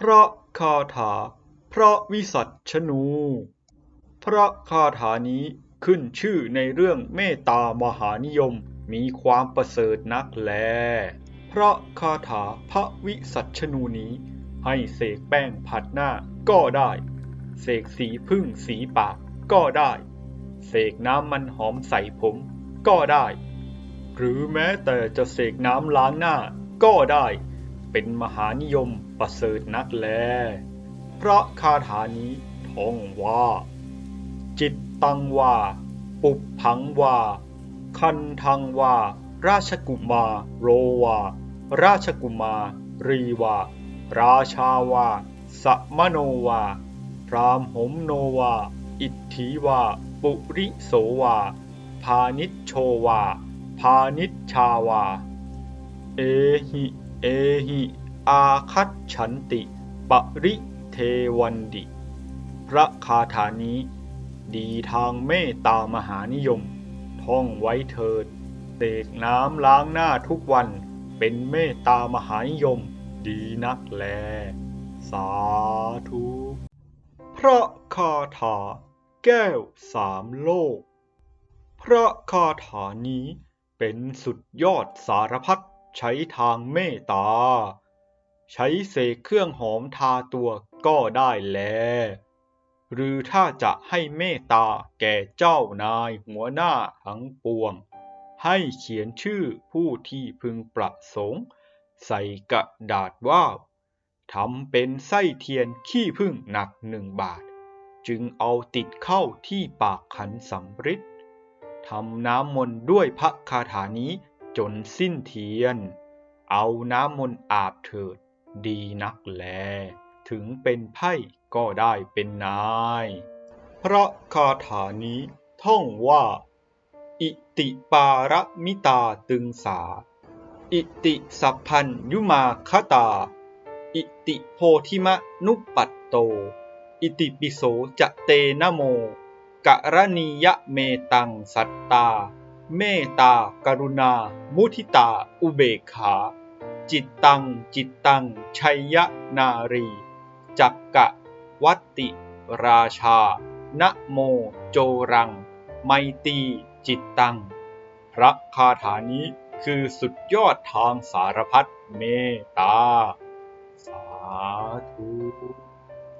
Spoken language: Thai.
พระคาถาพระวิสัชนู พระคาถานี้ขึ้นชื่อในเรื่องเมตตามหานิยมมีความประเสริฐนักแล พระคาถาพระวิสัชนูนี้ ให้เสกแป้งผัดหน้าก็ได้ เสกสีพึ่งสีปากก็ได้ เสกน้ำมันหอมใส่ผมก็ได้ หรือแม้แต่จะเสกน้ำล้างหน้าก็ได้ เป็นมหานิยมประเสริฐนักแล พระคาถานี้ท่องว่า จิตตังวาปุบพังวาคันทังวาราชกุมาโรวา ราชกุมารีวา ราชาวาสัมโนวา พรามหมโนวา อิทธิวา ปุริโสวา พานิชโชวา พานิชชาวา เอหิ เอหิ อาคัตฉันติ ปริเทวันดิ พระคาถานี้ ดีทางเมตตามหานิยม ท่องไว้เถิดเสกน้ำล้างหน้าทุกวันเป็นเมตตามหานิยม ดีนักแล สาธุ พระคาถาแก้วสามโลก พระคาถานี้เป็นสุดยอดสารพัด ใช้ทางเมตตา ใช้เสกเครื่องหอมทาตัวก็ได้แล หรือถ้าจะให้เมตตาแก่เจ้านายหัวหน้าทั้งปวง ให้เขียนชื่อผู้ที่พึงประสงค์ ใส่กระดาษว่าวทำเป็นไส้เทียนขี้ผึ้งหนักหนึ่งบาท จึงเอาติดเข้าที่ปากขันสำริดทำน้ำมนต์ด้วยพระคาถานี้ จนสิ้นเทียน เอาน้ำมนต์อาบเถิด ดีนักแล ถึงเป็นไพ่ก็ได้เป็นนาย พระคาถานี้ท่องว่า อิติปารมิตาตึงสา อิติสัพพัญยุมาคตา อิติโพธิมะนุปปัตโต อิติปิโสจะเตนะโมกะรณียะเมตังสัตตา เมตตา กรุณา มุทิตา อุเบกขา จิตตัง จิตตัง ชัยยนารี จักกะ วัตติ ราชา นะโม โจรัง ไมตี จิตตัง พระคาถานี้คือสุดยอดทางสารพัดเมตตา สาธุ